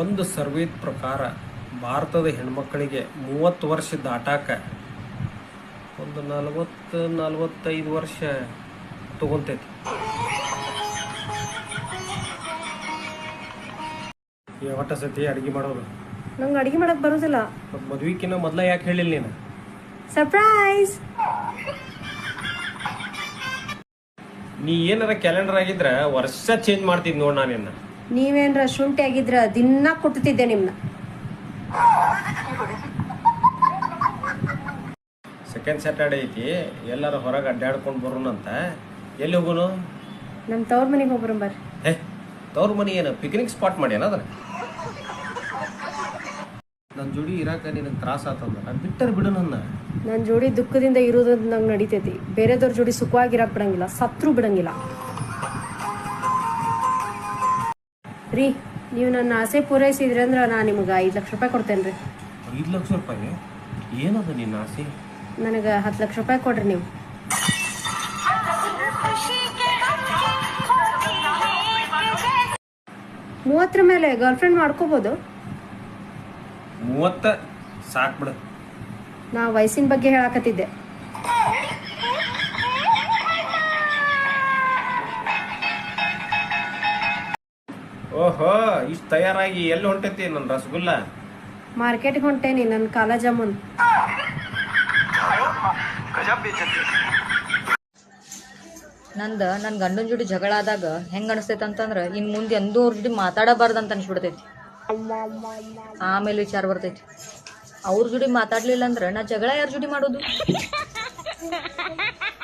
ಒಂದು ಸರ್ವೆ ಪ್ರಕಾರ ಭಾರತದ ಹೆಣ್ಮಕ್ಕಳಿಗೆ ಮೂವತ್ತು ವರ್ಷ ದಾಟಾಕ ಒಂದು ನಲವತ್ತು ನಲವತ್ತೈದು ವರ್ಷ ತಗೊಂತೈತಿ. ಯಾವಟ ಸತಿ ಅಡಿಗೆ ಮಾಡೋದು? ನಂಗೆ ಅಡಿಗೆ ಮಾಡಕ್ ಬರೋದಿಲ್ಲ. ಮದ್ವಿಕಿನ ಮದ್ವಿಕಿನ್ನ ಮೊದಲ ಯಾಕೆ ಹೇಳಿಲ್ಲ ನೀನು? ಸರ್ಪ್ರೈಸ್ ನೀ ಏನಾರ ಕ್ಯಾಲೆಂಡರ್ ಆಗಿದ್ರೆ ವರ್ಷ ಚೇಂಜ್ ಮಾಡ್ತಿದ್ ನೋಡ್ ನಾನು ನಿನ್ನ. ನೀವೇನ್ರ ಶುಂಠಿ ಆಗಿದ್ರ ದಿನ ಕುಟ್ತಿದ್ದೆ ನಿಮ್ನ. ಸೆಕೆಂಡ್ ಸ್ಯಾಟರ್ಡೆ ಐತಿ ಎಲ್ಲಾರು ಹೊರಗೆ ಅಡ್ಡಾಡ್ಕೊಂಡು ಬರೋಣಂತ. ಎಲ್ಲಿ ಹೋಗೋನು? ನಮ್ಮ ತವ್ರ ಮನೆಗೆ ಹೋಗ್ರಿ ಬರ್ರಿ. ಹೇ ತವ್ರ ಮನೆ ಏನು ಪಿಕ್ನಿಕ್ ಸ್ಪಾಟ್ ಮಾಡ್ಯಾನ ಅದನ್ನ? ನನ್ನ ಜೋಡಿ ಇರಾಕ ನಿನಗೆ ತ್ರಾಸ ಆತಂದ ಬಿಟ್ಟರ್ ಬಿಡು ನನ್ನ. ನನ್ನ ಜೋಡಿ ದುಃಖದಿಂದ ಇರೋದು ನಂಗೆ ನಡಿತೈತಿ. ಬೇರೆದವ್ರ ಜೋಡಿ ಸುಖವಾಗಿರಕ್ ಬಿಡಂಗಿಲ್ಲ ಸತ್ರು ಬಿಡಂಗಿಲ್ಲ. ರೀ ನೀವು ನನ್ನ ಆಸೆ ಪೂರೈಸಿದ್ರಿ ಅಂದ್ರೆ ನಾನು ನಿಮ್ಗೆ ಐದು ಲಕ್ಷ ರೂಪಾಯಿ ಕೊಡ್ತೇನೆ ರೀ ಐದು ಲಕ್ಷ ರೂಪಾಯಿ? ಏನದ ನಿನ್ನ ಆಸೆ? ನನಗೆ ಹತ್ತು ಲಕ್ಷ ರೂಪಾಯಿ ಕೊಡ್ರಿ ನೀವು. ಮೂವತ್ತರ ಮೇಲೆ ಗರ್ಲ್ ಫ್ರೆಂಡ್ ಮಾಡ್ಕೋಬೋದು? ಮೂವತ್ತ ಸಾಕ್ ಬಿಡು. ನಾ ವಯಸ್ಸಿನ ಬಗ್ಗೆ ಹೇಳಾಕತ್ತಿದ್ದೆ. ಓಹೋ ಇಷ್ಟು ತಯಾರಾಗಿ ಎಲ್ಲಿ ಹೊಂಟೈತಿ ನನ್ನ ರಸಗುಲ್ಲ? ಮಾರ್ಕೆಟ್ಗೆ ಹೊಂಟೇನಿ ನನ್ನ ಕಾಲ ಜಾಮೂನ್. ನಂದ ನನ್ನ ಗಂಡನ ಜೋಡಿ ಜಗಳ ಆದಾಗ ಹೆಂಗ ಅನಿಸ್ತೈತೆ ಅಂತಂದ್ರ ಇನ್ ಮುಂದೆ ಎಂದೂ ಅವ್ರ ಜೋಡಿ ಮಾತಾಡಬಾರ್ದು ಅಂತ ಅನ್ಸ್ಬಿಡ್ತೈತಿ. ಆಮೇಲೆ ವಿಚಾರ ಬರ್ತೈತಿ. ಅವ್ರ ಜೋಡಿ ಮಾತಾಡ್ಲಿಲ್ಲ ಅಂದ್ರ ನಾ ಜಗಳ ಯಾರ ಜೋಡಿ ಮಾಡೋದು?